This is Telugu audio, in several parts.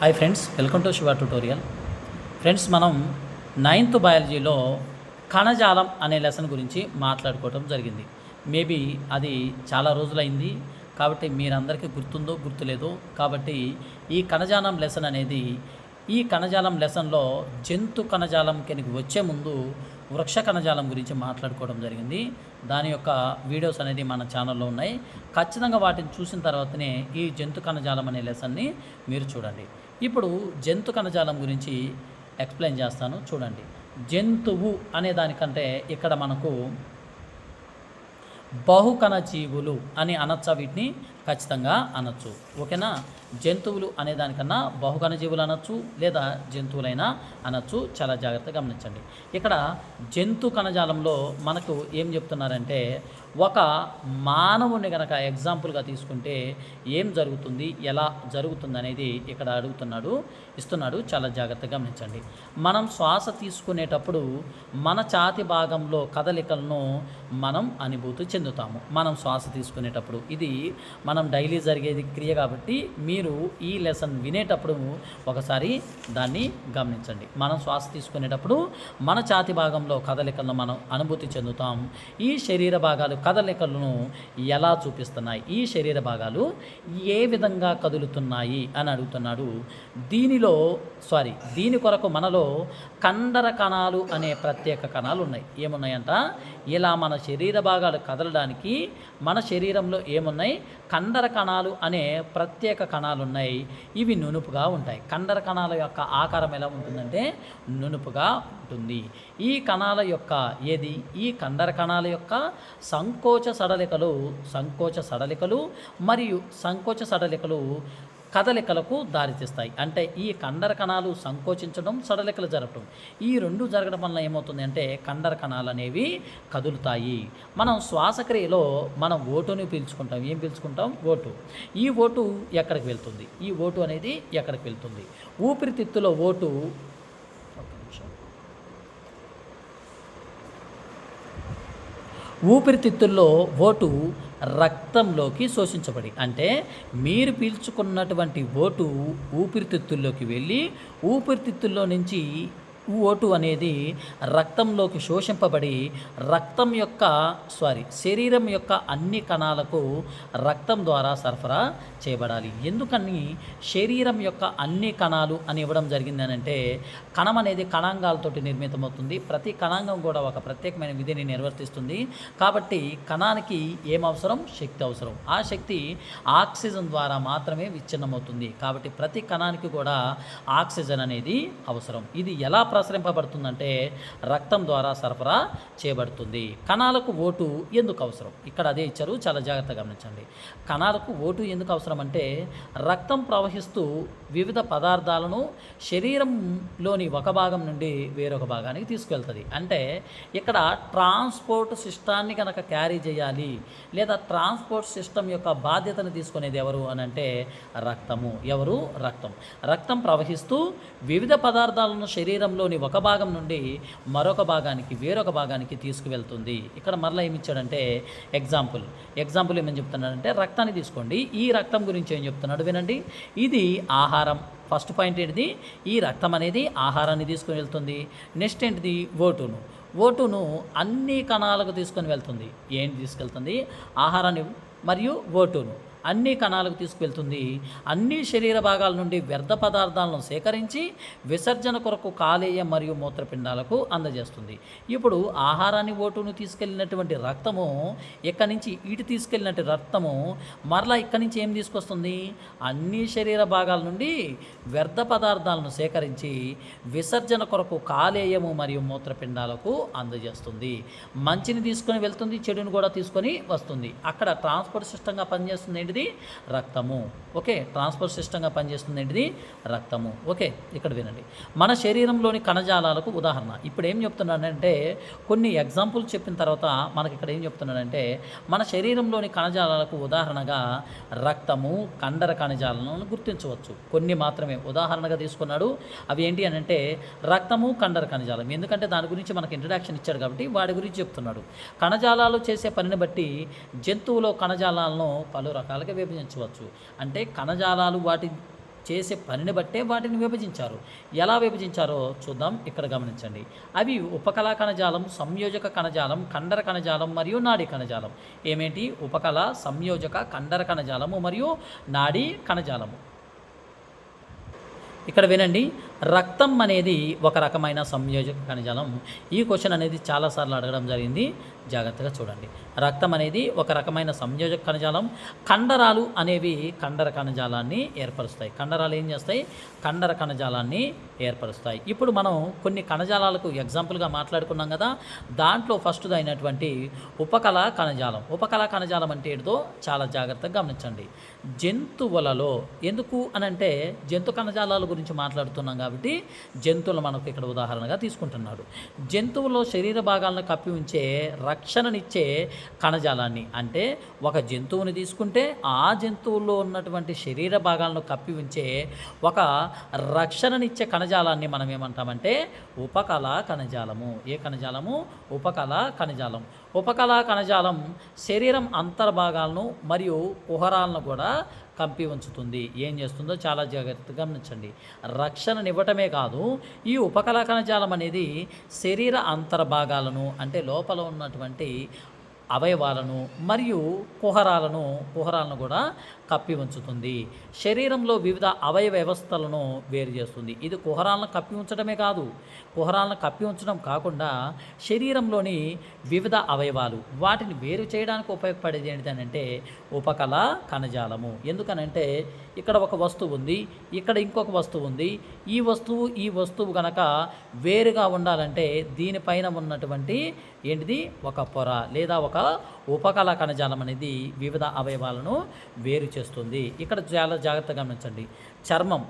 Hi friends welcome to Shiva tutorial. Friends మనం నైన్త్ బయాలజీలో కణజాలం అనే లెసన్ గురించి మాట్లాడుకోవడం జరిగింది. మేబీ అది చాలా రోజులైంది కాబట్టి మీరందరికీ గుర్తుందో గుర్తులేదో కాబట్టి ఈ కణజాలం లెసన్ అనేది ఈ కణజాలం లెసన్లో జంతు కణజాలం కిందకి వచ్చే ముందు వృక్ష కణజాలం గురించి మాట్లాడుకోవడం జరిగింది. దాని యొక్క వీడియోస్ అనేది మన ఛానల్లో ఉన్నాయి. ఖచ్చితంగా వాటిని చూసిన తర్వాతనే ఈ జంతు కణజాలం అనే లెసన్ని మీరు చూడండి. ఇప్పుడు జంతు కణజాలం గురించి ఎక్స్ప్లెయిన్ చేస్తాను చూడండి. జంతువు అనే దానికంటే ఇక్కడ మనకు బహుకణ జీవులు అని అనొచ్చా వీటిని? ఖచ్చితంగా అనొచ్చు. ఓకేనా? జంతువులు అనే దానికన్నా బహుకణ జీవులు అనొచ్చు లేదా జంతువులైనా అనొచ్చు. చాలా జాగ్రత్తగా గమనించండి. ఇక్కడ జంతు కణజాలంలో మనకు ఏం చెప్తున్నారంటే ఒక మానవుని కనుక ఎగ్జాంపుల్గా తీసుకుంటే ఏం జరుగుతుంది ఎలా జరుగుతుంది అనేది ఇక్కడ అడుగుతున్నాడు ఇస్తున్నాడు. చాలా జాగ్రత్తగా గమనించండి. మనం శ్వాస తీసుకునేటప్పుడు మన ఛాతి భాగంలో కదలికలను మనం అనుభూతి చెందుతాము. మనం శ్వాస తీసుకునేటప్పుడు. ఇది మన డైలీ జరిగేది క్రియ కాబట్టి మీరు ఈ లెసన్ వినేటప్పుడు ఒకసారి దాన్ని గమనించండి. మనం శ్వాస తీసుకునేటప్పుడు మన ఛాతి భాగంలో కదలికలను మనం అనుభూతి చెందుతాం. ఈ శరీర భాగాలు కదలికలను ఎలా చూపిస్తున్నాయి? ఈ శరీర భాగాలు ఏ విధంగా కదులుతున్నాయి అని అడుగుతున్నాడు. దీనిలో సారీ దీని కొరకు మనలో కండర కణాలు అనే ప్రత్యేక కణాలు ఉన్నాయి. ఏమున్నాయంట? ఇలా మన శరీర భాగాలు కదలడానికి మన శరీరంలో ఏమున్నాయి? కండర కణాలు అనే ప్రత్యేక కణాలు ఉన్నాయి ఇవి నునుపుగా ఉంటాయి. కండర కణాల యొక్క ఆకారం ఎలా ఉంటుందంటే నునుపుగా ఉంటుంది. ఈ కణాల యొక్క ఏది? ఈ కండర కణాల యొక్క సంకోచ సడలికలు సంకోచ సడలికలు మరియు సంకోచ సడలికలు కదలికలకు దారితీస్తాయి అంటే ఈ కండర కణాలు సంకోచించడం సడలికలు జరగటం ఈ రెండు జరగడం వల్ల ఏమవుతుంది అంటే కండర కణాలు అనేవి కదులుతాయి. మనం శ్వాసక్రియలో మనం ఓటుని పీల్చుకుంటాం. ఏం పీల్చుకుంటాం? ఓటు. ఈ ఓటు ఎక్కడికి వెళ్తుంది? ఈ ఓటు అనేది ఎక్కడికి వెళ్తుంది? ఊపిరితిత్తులో ఓటు ఊపిరితిత్తుల్లో ఓటు రక్తంలోకి శోషించబడి అంటే మీరు పీల్చుకున్నటువంటి ఓటు ఊపిరితిత్తుల్లోకి వెళ్ళి ఊపిరితిత్తుల్లో నుంచి ఓటు అనేది రక్తంలోకి శోషింపబడి రక్తం యొక్క సారీ శరీరం యొక్క అన్ని కణాలకు రక్తం ద్వారా సరఫరా చేయబడాలి. ఎందుకని? శరీరం యొక్క అన్ని కణాలు అని ఇవ్వడం జరిగిందనంటే అంటే కణం అనేది కణాంగాలతోటి నిర్మితమవుతుంది. ప్రతి కణాంగం కూడా ఒక ప్రత్యేకమైన విధిని నిర్వర్తిస్తుంది. కాబట్టి కణానికి ఏం అవసరం? శక్తి అవసరం. ఆ శక్తి ఆక్సిజన్ ద్వారా మాత్రమే విచ్ఛిన్నమవుతుంది. కాబట్టి ప్రతి కణానికి కూడా ఆక్సిజన్ అనేది అవసరం. ఇది ఎలా ప్రసరింపబడుతుందంటే రక్తం ద్వారా సరఫరా చేయబడుతుంది. కణాలకు ఓటు ఎందుకు అవసరం? ఇక్కడ అదే ఇచ్చారు చాలా జాగ్రత్తగా గమనించండి. కణాలకు ఓటు ఎందుకు అవసరం అంటే రక్తం ప్రవహిస్తూ వివిధ పదార్థాలను శరీరంలోని ఒక భాగం నుండి వేరొక భాగానికి తీసుకెళ్తుంది. అంటే ఇక్కడ ట్రాన్స్పోర్ట్ సిస్టాన్ని కనుక క్యారీ చేయాలి లేదా ట్రాన్స్పోర్ట్ సిస్టమ్ యొక్క బాధ్యతను తీసుకునేది ఎవరు అని అంటే రక్తము. ఎవరు? రక్తం. రక్తం ప్రవహిస్తూ వివిధ పదార్థాలను శరీరంలో శరీరంలోని ఒక భాగం నుండి మరొక భాగానికి వేరొక భాగానికి తీసుకువెళ్తుంది. ఇక్కడ మరలా ఏమి ఇచ్చాడంటే ఎగ్జాంపుల్ ఎగ్జాంపుల్ ఏమని చెప్తున్నాడంటే రక్తాన్ని తీసుకోండి. ఈ రక్తం గురించి ఏం చెప్తున్నాడు వినండి. ఇది ఆహారం. ఫస్ట్ పాయింట్ ఏంటిది? ఈ రక్తం అనేది ఆహారాన్ని తీసుకుని వెళ్తుంది. నెక్స్ట్ ఏంటిది? ఓటును. ఓటును అన్ని కణాలకు తీసుకొని వెళ్తుంది. ఏంటి తీసుకెళ్తుంది? ఆహారాన్ని మరియు ఓటును. అన్ని కణాలకు తీసుకువెళ్తుంది. అన్ని శరీర భాగాల నుండి వ్యర్థ పదార్థాలను సేకరించి విసర్జన కొరకు కాలేయ మరియు మూత్రపిండాలకు అందజేస్తుంది. ఇప్పుడు ఆహారాన్ని ఓటును తీసుకెళ్ళినటువంటి రక్తము ఇక్కడి నుంచి ఇటు తీసుకెళ్ళినట్టు రక్తము మరలా ఇక్కడి నుంచి ఏం తీసుకొస్తుంది? అన్ని శరీర భాగాల నుండి వ్యర్థ పదార్థాలను సేకరించి విసర్జన కొరకు కాలేయము మరియు మూత్రపిండాలకు అందజేస్తుంది. మంచిని తీసుకొని వెళ్తుంది చెడుని కూడా తీసుకొని వస్తుంది. అక్కడ ట్రాన్స్పోర్ట్ సిస్టంగా పనిచేస్తుంది ఏంటిది? రక్తము. ఓకే ట్రాన్స్పోర్ట్ సిస్టంగా పనిచేస్తుంది ఏంటిది? రక్తము. ఓకే ఇక్కడ వినండి. మన శరీరంలోని కణజాలాలకు ఉదాహరణ. ఇప్పుడు ఏం చెప్తున్నానంటే కొన్ని ఎగ్జాంపుల్ చెప్పిన తర్వాత మనకి ఇక్కడ ఏం చెప్తున్నానంటే మన శరీరంలోని కణజాలాలకు ఉదాహరణగా రక్తము కండర కణజాలను గుర్తించవచ్చు. కొన్ని మాత్రమే. ఉదాహరణగా తీసుకున్నాడు అవి ఏంటి అని అంటే రక్తము కండర కణజాలం. ఎందుకంటే దాని గురించి మనకి ఇంట్రడక్షన్ ఇచ్చాడు కాబట్టి వాడి గురించి చెప్తున్నాడు. కణజాలాలు చేసే పనిని బట్టి జంతువులో కణజాలాలను పలు రకాల రకాలుగా విభజించవచ్చు. అంటే కణజాలాలు వాటి చేసే పనిని బట్టే వాటిని విభజించారు. ఎలా విభజించారో చూద్దాం. ఇక్కడ గమనించండి. అవి ఉపకళా కణజాలం సంయోజక కణజాలం కండర కణజాలం మరియు నాడీ కణజాలం. ఏమేంటి? ఉపకళ సంయోజక కండర కణజాలము మరియు నాడీ కణజాలము. ఇక్కడ వినండి. రక్తం అనేది ఒక రకమైన సంయోజక కణజాలం ఈ క్వశ్చన్ అనేది చాలాసార్లు అడగడం జరిగింది. జాగ్రత్తగా చూడండి. రక్తం అనేది ఒక రకమైన సంయోజక కణజాలం కండరాలు అనేవి కండర కణజాలాన్ని ఏర్పరుస్తాయి. కండరాలు ఏం చేస్తాయి? కండర కణజాలాన్ని ఏర్పరుస్తాయి. ఇప్పుడు మనం కొన్ని కణజాలాలకు ఎగ్జాంపుల్గా మాట్లాడుకున్నాం కదా. దాంట్లో ఫస్ట్ది అయినటువంటి ఉపకళ కణజాలం ఉపకళ కణజాలం అంటే ఏంటో చాలా జాగ్రత్తగా గమనించండి. జంతువులలో ఎందుకు అనంటే జంతు కణజాలాల గురించి మాట్లాడుతున్నాం కాబట్టి జంతువులు మనకు ఇక్కడ ఉదాహరణగా తీసుకుంటున్నాడు. జంతువులో శరీర భాగాలను కప్పి ఉంచే రక్షణనిచ్చే కణజాలాన్ని అంటే ఒక జంతువుని తీసుకుంటే ఆ జంతువుల్లో ఉన్నటువంటి శరీర భాగాలను కప్పి ఉంచే ఒక రక్షణనిచ్చే కణజాలాన్ని మనం ఏమంటామంటే ఉపకళ కణజాలము. ఏ కణజాలము? ఉపకళ కణజాలం. ఉపకళా కణజాలం శరీరం అంతర్భాగాలను మరియు కుహరాలను కూడా కంపి ఉంచుతుంది. ఏం చేస్తుందో చాలా జాగ్రత్తగా గమనించండి. రక్షణనివ్వటమే కాదు ఈ ఉపకళా కణజాలం అనేది శరీర అంతర్భాగాలను అంటే లోపల ఉన్నటువంటి అవయవాలను మరియు కుహరాలను కుహరాలను కూడా కప్పి ఉంచుతుంది. శరీరంలో వివిధ అవయవ వ్యవస్థలను వేరు చేస్తుంది. ఇది కుహరాలను కప్పి ఉంచడమే కాదు. కుహరాలను కప్పి ఉంచడం కాకుండా శరీరంలోని వివిధ అవయవాలు వాటిని వేరు చేయడానికి ఉపయోగపడేది ఏంటంటే ఉపకళ కణజాలము. ఎందుకనంటే ఇక్కడ ఒక వస్తువు ఉంది ఇక్కడ ఇంకొక వస్తువు ఉంది. ఈ వస్తువు ఈ వస్తువు గనక వేరుగా ఉండాలంటే దీనిపైన ఉన్నటువంటి ఏంటిది? ఒక పొర లేదా ఒక ఉపకళ కణజాలం అనేది వివిధ అవయవాలను వేరు చేస్తుంది. ఇక్కడ చాలా జాగ్రత్తగా గమనించండి. చర్మం.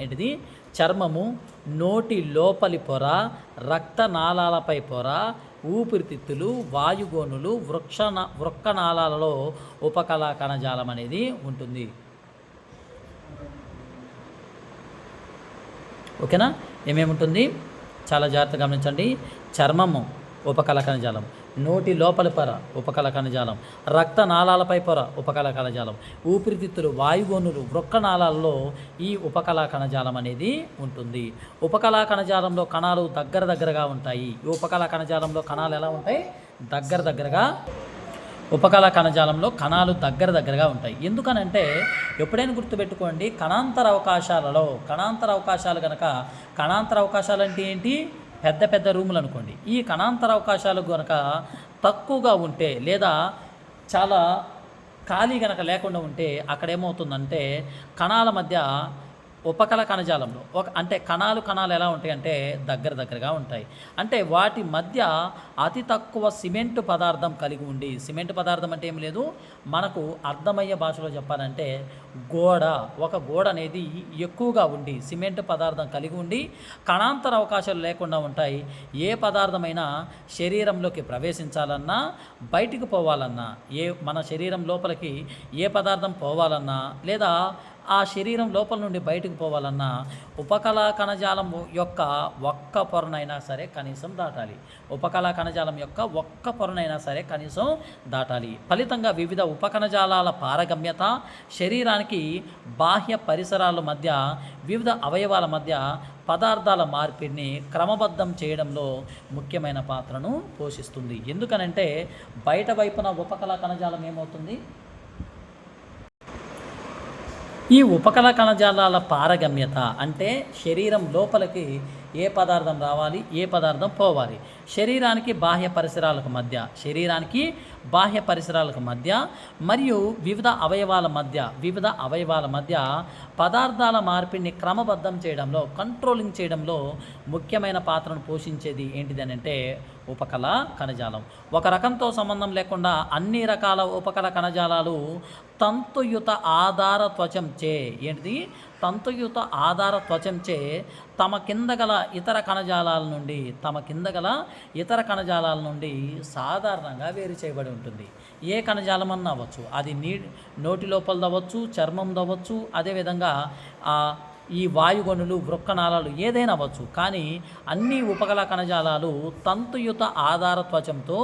ఏంటిది? చర్మము నోటి లోపలి పొర రక్తనాళాలపై పొర ఊపిరితిత్తులు వాయుగోనులు వృక్ష వృక్కనాళాలలో ఉపకళా కణజాలం అనేది ఉంటుంది. ఓకేనా? ఏమేమి ఉంటుంది చాలా జాగ్రత్తగా గమనించండి. చర్మము ఉపకళ కణజాలం. నోటి లోపలి పొర ఉపకళ కణజాలం. రక్తనాళాలపై పొర ఉపకళ కణజాలం. ఊపిరితిత్తులు వాయుగోనులు వృక్కనాళాలలో ఈ ఉపకళా కణజాలం అనేది ఉంటుంది. ఉపకళా కణజాలంలో కణాలు దగ్గర దగ్గరగా ఉంటాయి. ఈ ఉపకళా కణజాలంలో కణాలు ఎలా ఉంటాయి? దగ్గర దగ్గరగా ఉపకళ కణజాలంలో కణాలు దగ్గర దగ్గరగా ఉంటాయి. ఎందుకనంటే ఎప్పుడైనా గుర్తుపెట్టుకోండి కణాంతర అవకాశాలలో కణాంతర అవకాశాలు కనుక కణాంతర అవకాశాలు అంటే ఏంటి? పెద్ద పెద్ద రూములు అనుకోండి. ఈ కణాంతర అవకాశాలు కనుక తక్కువగా ఉంటే లేదా చాలా ఖాళీ కనుక లేకుండా ఉంటే అక్కడ ఏమవుతుందంటే కణాల మధ్య ఉపకల కణజాలంలో ఒక అంటే కణాలు కణాలు ఎలా ఉంటాయి అంటే దగ్గర దగ్గరగా ఉంటాయి. అంటే వాటి మధ్య అతి తక్కువ సిమెంట్ పదార్థం కలిగి ఉండి సిమెంట్ పదార్థం అంటే ఏం లేదు మనకు అర్థమయ్యే భాషలో చెప్పాలంటే గోడ. ఒక గోడ అనేది ఎక్కువగా ఉండి సిమెంట్ పదార్థం కలిగి ఉండి కణాంతర అవకాశాలు లేకుండా ఉంటాయి. ఏ పదార్థమైనా శరీరంలోకి ప్రవేశించాలన్నా బయటికి పోవాలన్నా ఏ మన శరీరం లోపలికి ఏ పదార్థం పోవాలన్నా లేదా ఆ శరీరం లోపల నుండి బయటకు పోవాలన్నా ఉపకళా కణజాలం యొక్క ఒక్క పొరనైనా సరే కనీసం దాటాలి. ఉపకళా కణజాలం యొక్క ఒక్క పొరనైనా సరే కనీసం దాటాలి. ఫలితంగా వివిధ ఉపకణజాలాల పారగమ్యత శరీరానికి బాహ్య పరిసరాల మధ్య వివిధ అవయవాల మధ్య పదార్థాల మార్పిడిని క్రమబద్ధం చేయడంలో ముఖ్యమైన పాత్రను పోషిస్తుంది. ఎందుకనంటే బయట వైపున ఉపకళా కణజాలం ఏమవుతుంది? ఈ ఉపకల కణజాలాల పారగమ్యత అంటే శరీరం లోపలికి ఏ పదార్థం రావాలి ఏ పదార్థం పోవాలి? శరీరానికి బాహ్య పరిసరాలకు మధ్య శరీరానికి బాహ్య పరిసరాలకు మధ్య మరియు వివిధ అవయవాల మధ్య వివిధ అవయవాల మధ్య పదార్థాల మార్పిడిని క్రమబద్ధం చేయడంలో కంట్రోలింగ్ చేయడంలో ముఖ్యమైన పాత్రను పోషించేది ఏంటిదని అంటే ఉపకళ కణజాలం. ఒక రకంతో సంబంధం లేకుండా అన్ని రకాల ఉపకళ కణజాలాలు తంతుయుత ఆధార త్వచంచే ఏంటిది? తంతుయుత ఆధార త్వచంచే తమ కింద గల ఇతర కణజాలాల నుండి తమ కింద గల ఇతర కణజాలాల నుండి సాధారణంగా వేరు చేయబడి ఉంటుంది. ఏ కణజాలం అన్న అవ్వచ్చు. అది నీ నోటి లోపల దవ్వచ్చు చర్మం దవ్వచ్చు అదేవిధంగా ఈ వాయుగొనులు వృక్కనాళాలు ఏదైనా అవ్వచ్చు. కానీ అన్ని ఉపకల కణజాలాలు తంతుయుత ఆధార త్వచంతో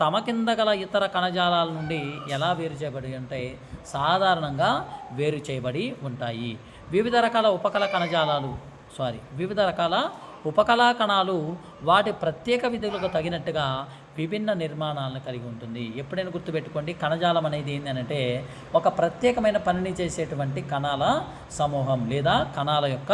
తమ కింద గల ఇతర కణజాలాల నుండి ఎలా వేరు చేయబడి అంటే సాధారణంగా వేరు చేయబడి ఉంటాయి. వివిధ రకాల ఉపకళ కణజాలాలు సారీ వివిధ రకాల ఉపకళా కణాలు వాటి ప్రత్యేక విధులకు తగినట్టుగా విభిన్న నిర్మాణాలను కలిగి ఉంటుంది. ఎప్పుడైనా గుర్తుపెట్టుకోండి కణజాలం అనేది ఏంటంటే ఒక ప్రత్యేకమైన పనిని చేసేటువంటి కణాల సమూహం లేదా కణాల యొక్క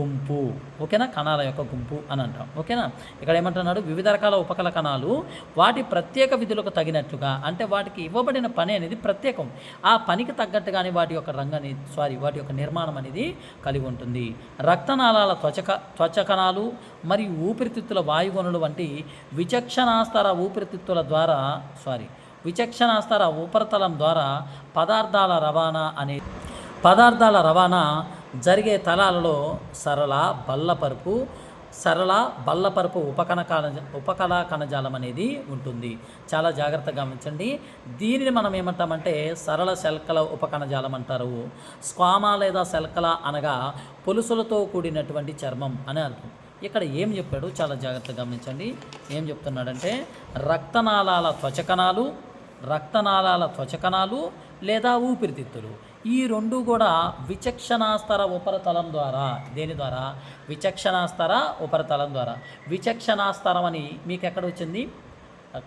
గుంపు. ఓకేనా? కణాల యొక్క గుంపు అని అంటాం. ఓకేనా? ఇక్కడ ఏమంటున్నాడు? వివిధ రకాల ఉపకల కణాలు వాటి ప్రత్యేక విధులకు తగినట్లుగా అంటే వాటికి ఇవ్వబడిన పని అనేది ప్రత్యేకం. ఆ పనికి తగ్గట్టుగానే వాటి యొక్క రంగని సారీ వాటి యొక్క నిర్మాణం అనేది కలిగి ఉంటుంది. రక్తనాళాల త్వచక త్వచ కణాలు మరియు ఊపిరితిత్తుల వాయుగొనులు వంటి విచక్షణాస్తర ఊపిరితిత్తుల ద్వారా సారీ విచక్షణాస్తర ఉపరితలం ద్వారా పదార్థాల రవాణా అనే పదార్థాల రవాణా జరిగే తలాలలో సరళ బల్లపరుపు సరళ బల్లపరుపు ఉపకణ కణ ఉపకళా కణజాలం అనేది ఉంటుంది. చాలా జాగ్రత్తగా గమనించండి. దీనిని మనం ఏమంటామంటే సరళ శల్కల ఉపకణజాలం అంటారు. స్క్వామా లేదా శల్కల అనగా పులుసులతో కూడినటువంటి చర్మం అని అర్థం. ఇక్కడ ఏం చెప్పాడు? చాలా జాగ్రత్తగా గమనించండి. ఏం చెప్తున్నాడంటే రక్తనాళాల త్వచకణాలు రక్తనాళాల త్వచకణాలు లేదా ఊపిరితిత్తులు. ఈ రెండు కూడా విచక్షణాస్తర ఉపరితలం ద్వారా. దేని ద్వారా? విచక్షణాస్తర ఉపరితలం ద్వారా. విచక్షణాస్తరం అని మీకు ఎక్కడ వచ్చింది?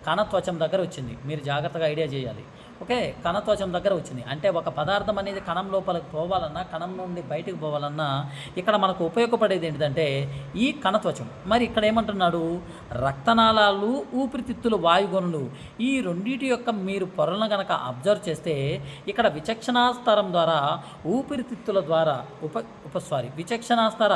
కణ త్వచం దగ్గర వచ్చింది. మీరు జాగ్రత్తగా ఐడియా చేయాలి. ఓకే కణత్వచం దగ్గర వచ్చింది. అంటే ఒక పదార్థం అనేది కణం లోపలికి పోవాలన్నా కణం నుండి బయటకు పోవాలన్నా ఇక్కడ మనకు ఉపయోగపడేది ఏంటంటే ఈ కణత్వచం. మరి ఇక్కడ ఏమంటున్నాడు? రక్తనాళాలు ఊపిరితిత్తులు వాయుగొనులు ఈ రెండింటి యొక్క మీరు పొరలను కనుక అబ్జర్వ్ చేస్తే ఇక్కడ విచక్షణాస్తరం ద్వారా ఊపిరితిత్తుల ద్వారా ఉప ఉప సారీ విచక్షణాస్తర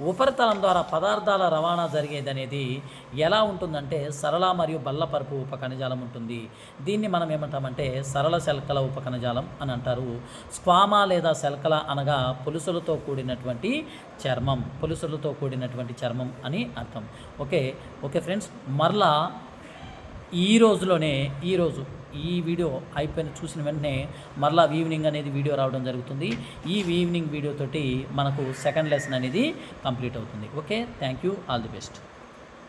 ఉపరితలం ద్వారా పదార్థాల రవాణా జరిగేది అనేది ఎలా ఉంటుందంటే సరళ మరియు బల్లపరుపు ఉపకణజాలం ఉంటుంది. దీన్ని మనం ఏమంటామంటే సరళ శల్కల ఉపకణజాలం అని అంటారు. స్క్వామా లేదా శల్కల అనగా పులుసులతో కూడినటువంటి చర్మం పులుసులతో కూడినటువంటి చర్మం అని అర్థం. ఓకే? ఓకే ఫ్రెండ్స్ మరలా ఈ రోజులోనే ఈరోజు ఈ వీడియో అయిపోయిన చూసిన వెంటనే మరలా ఈవినింగ్ అనేది వీడియో రావడం జరుగుతుంది. ఈ ఈవినింగ్ వీడియో తోటి మనకు సెకండ్ లెసన్ అనేది కంప్లీట్ అవుతుంది. Okay? Thank you all the best.